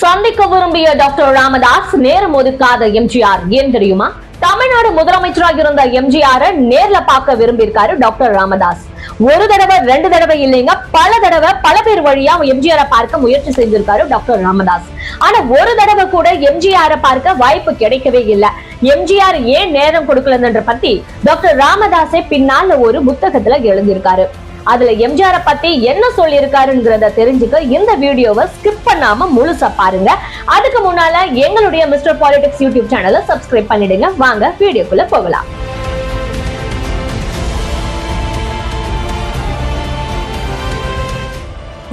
சந்திக்க விரும்பிய டாக்டர் ராமதாஸ் நேரம் ஒதுக்காத எம்ஜிஆர். ஏன் தெரியுமா? தமிழ்நாடு முதலமைச்சராக இருந்த எம்ஜிஆர் நேர்ல பார்க்க விரும்பியிருக்காரு டாக்டர் ராமதாஸ். ஒரு தடவை ரெண்டு தடவை இல்லைங்க பல தடவை பல பேர் வழியா எம்ஜிஆரை பார்க்க முயற்சி செஞ்சிருக்காரு டாக்டர் ராமதாஸ். ஆனா ஒரு தடவை கூட எம்ஜிஆரை பார்க்க வாய்ப்பு கிடைக்கவே இல்லை. எம்ஜிஆர் ஏன் நேரம் கொடுக்கலன்ற பத்தி டாக்டர் ராமதாஸே பின்னால ஒரு புத்தகத்துல எழுதியிருக்காரு. அதுல எம்ஜிஆரை பத்தி என்ன சொல்லியிருக்காருங்கிறத தெரிஞ்சுக்க இந்த வீடியோவை ஸ்கிப் பண்ணாம முழுசா பாருங்க. அதுக்கு முன்னால எங்களுடைய மிஸ்டர் பாலிடிக்ஸ் யூடியூப் சேனலை சப்ஸ்கிரைப் பண்ணிடுங்க. வாங்க வீடியோக்குள்ள போகலாம்.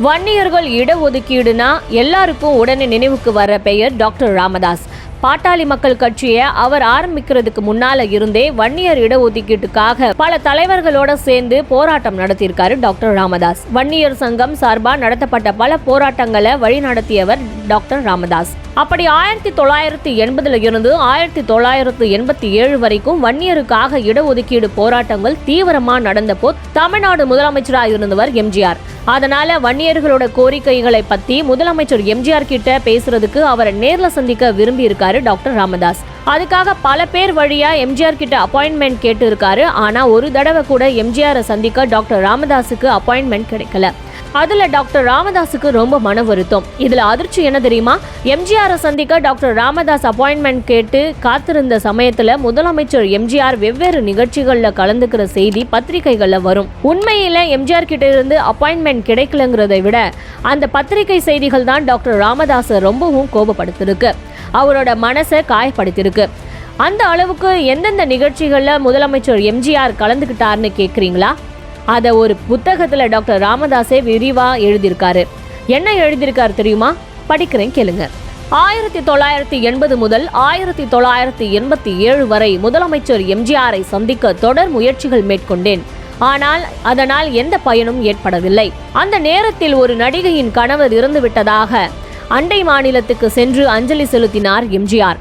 வன்னியர்கள் இடஒதுக்கீடுனா எல்லாருக்கும் உடனே நினைவுக்கு வர பெயர் டாக்டர் ராமதாஸ். பாட்டாளி மக்கள் கட்சியை அவர் ஆரம்பிக்கிறதுக்கு முன்னால இருந்தே வன்னியர் இடஒதுக்கீட்டுக்காக பல தலைவர்களோட சேர்ந்து போராட்டம் நடத்தியிருக்காரு டாக்டர் ராமதாஸ். வன்னியர் சங்கம் சார்பாக நடத்தப்பட்ட பல போராட்டங்களை வழிநடத்தியவர் டாக்டர் ராமதாஸ். அப்படி ஆயிரத்தி தொள்ளாயிரத்தி எண்பதுல இருந்து ஆயிரத்தி தொள்ளாயிரத்து எண்பத்தி ஏழு வரைக்கும் வன்னியருக்காக இடஒதுக்கீடு போராட்டங்கள் தீவிரமா நடந்தப்போ தமிழ்நாடு முதலமைச்சராக இருந்தவர் எம்ஜிஆர். அதனால வன்னியர்களோட கோரிக்கைகளை பத்தி முதலமைச்சர் எம்ஜிஆர் கிட்ட பேசுறதுக்கு அவரை நேர்ல சந்திக்க விரும்பி இருக்காரு டாக்டர் ராமதாஸ். அதுக்காக பல பேர் வழியா எம்ஜிஆர் கிட்ட அப்பாயின்மெண்ட் கேட்டு இருக்காரு ஆனா ஒரு தடவை கூட எம்ஜிஆரை சந்திக்க டாக்டர் ராமதாஸுக்கு அப்பாயின்மெண்ட் கிடைக்கல. அதுல டாக்டர் ராமதாஸுக்கு ரொம்ப மன வருத்தம். இதுல அதிர்ச்சி என்ன தெரியுமா? எம்ஜிஆரை சந்திக்க டாக்டர் ராமதாஸ் அப்பாயின்மெண்ட் கேட்டு காத்திருந்த சமயத்துல முதலமைச்சர் எம்ஜிஆர் வெவ்வேறு நிகழ்ச்சிகள்ல கலந்துக்கிற செய்தி பத்திரிகைகள்ல வரும். உண்மையில எம்ஜிஆர் கிட்ட இருந்து அப்பாயின்மெண்ட் கிடைக்கலங்கிறதை விட அந்த பத்திரிகை செய்திகள் தான் டாக்டர் ராமதாஸை ரொம்பவும் கோபப்படுத்திருக்கு. அவரோட மனசை காயப்படுத்தியிருக்கு. அந்த அளவுக்கு எந்தெந்த நிகழ்ச்சிகளில் முதலமைச்சர் எம்ஜிஆர் கலந்துக்கிட்டார்னு கேட்குறீங்களா அதை ஒரு புத்தகத்தில் டாக்டர் ராமதாஸே விரிவாக எழுதியிருக்காரு. என்ன எழுதியிருக்காரு தெரியுமா? படிக்கிறேன் கேளுங்க. ஆயிரத்தி தொள்ளாயிரத்தி எண்பது முதல் ஆயிரத்தி தொள்ளாயிரத்தி எண்பத்தி ஏழு வரை முதலமைச்சர் எம்ஜிஆரை சந்திக்க தொடர் முயற்சிகள் மேற்கொண்டேன். ஆனால் அதனால் எந்த பயனும் ஏற்படவில்லை. அந்த நேரத்தில் ஒரு நடிகையின் கணவர் இறந்து விட்டதாக அண்டை மாநிலத்துக்கு சென்று அஞ்சலி செலுத்தினார் எம்ஜிஆர்.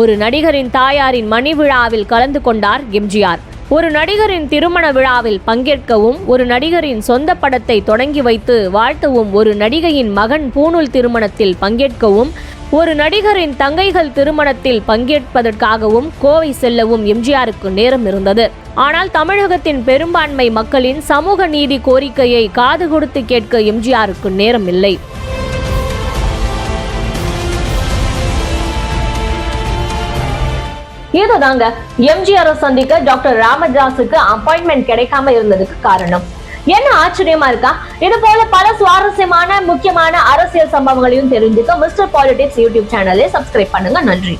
ஒரு நடிகரின் தாயாரின் மணி விழாவில் கலந்து கொண்டார் எம்ஜிஆர். ஒரு நடிகரின் திருமண விழாவில் பங்கேற்கவும் ஒரு நடிகரின் சொந்த படத்தை தொடங்கி வைத்து வாழ்த்தவும் ஒரு நடிகையின் மகன் பூணூல் திருமணத்தில் பங்கேற்கவும் ஒரு நடிகரின் தங்கைகள் திருமணத்தில் பங்கேற்பதற்காகவும் கோவை செல்லவும் எம்ஜிஆருக்கு நேரம் இருந்தது. ஆனால் தமிழகத்தின் பெரும்பான்மை மக்களின் சமூக நீதி கோரிக்கையை காது கொடுத்து கேட்க எம்ஜிஆருக்கு நேரம் இல்லை. இதுதாங்க எம்ஜிஆர் சந்திக்க டாக்டர் ராமதாஸுக்கு அப்பாயின்மெண்ட் கிடைக்காம இருந்ததுக்கு காரணம். என்ன ஆச்சரியமா இருக்கா? இது போல பல சுவாரஸ்யமான முக்கியமான அரசியல் சம்பவங்களையும் தெரிஞ்சுக்க மிஸ்டர் பாலிடிக்ஸ் யூடியூப் சேனலை சப்ஸ்கிரைப் பண்ணுங்க. நன்றி.